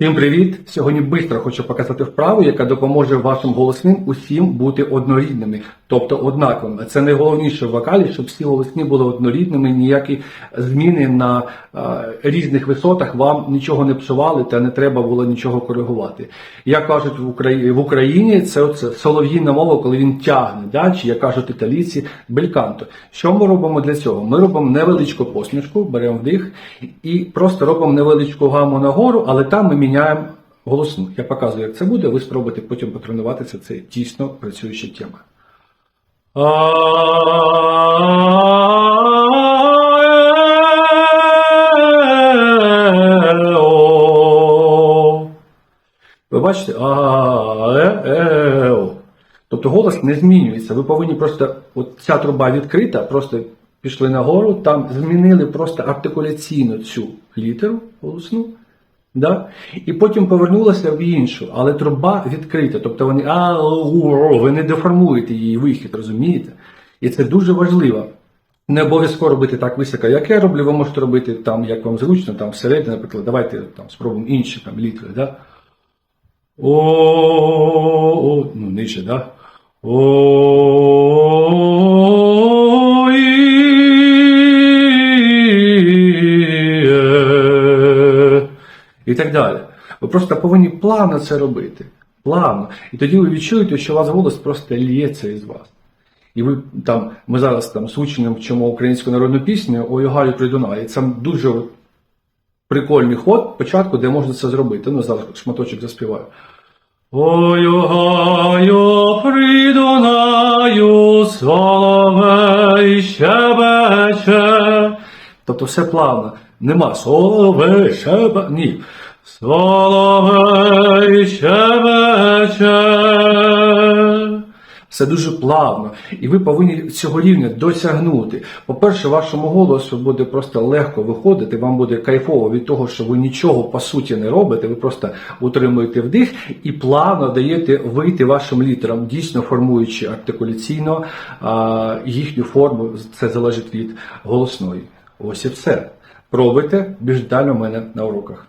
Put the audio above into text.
Всім привіт! Сьогодні швидко хочу показати вправу, яка допоможе вашим голосним усім бути однорідними, тобто однаковими. Це найголовніше в вокалі, щоб всі голосні були однорідними, ніякі зміни на е, різних висотах вам нічого не псували та не треба було нічого коригувати. Як кажуть в Україні, в Україні це оце солов'їна мова, коли він тягне, да? чи як кажуть італійці, бельканто. Що ми робимо для цього? Ми робимо невеличку посмішку, беремо вдих і просто робимо невеличку гаму нагору, але там ми міняємо голосну. Я показую, як це буде. Ви спробуйте потім потренуватися. Це дійсно працююча тема. Ви бачите, а е, е, о. Тобто голос не змінюється. Ви повинні просто, от ця труба відкрита, просто пішли нагору, там змінили просто артикуляційно цю літеру голосну. Да? І потім повернулася в іншу, але труба відкрита. Тобто вони а, у, о, ви не деформуєте її вихід, розумієте? І це дуже важливо. Не обов'язково робити так високо, як я роблю, ви можете робити там, як вам зручно, там всередині, наприклад, давайте там спробуємо інші там літери. Да? О, о, ну нижче, да? О, і так далі. Ви просто повинні плавно це робити. Плавно. І тоді ви відчуєте, що у вас голос просто лється із вас. І ви там, ми зараз там з учнем вчимо українську народну пісню «Ой, Галю придуна. І це дуже прикольний ход початку, де можна це зробити. Ну, зараз шматочок заспіваю. Ой, гаю придунаю, соловей щебече. Тобто все плавно. Нема соловей щебе. Ні. Соловей щебече. Все дуже плавно, і ви повинні цього рівня досягнути. По-перше, вашому голосу буде просто легко виходити, вам буде кайфово від того, що ви нічого по суті не робите, ви просто утримуєте вдих і плавно даєте вийти вашим літерам, дійсно формуючи артикуляційно а, їхню форму. Це залежить від голосної. Ось і все. Пробуйте більш детально в мене на уроках.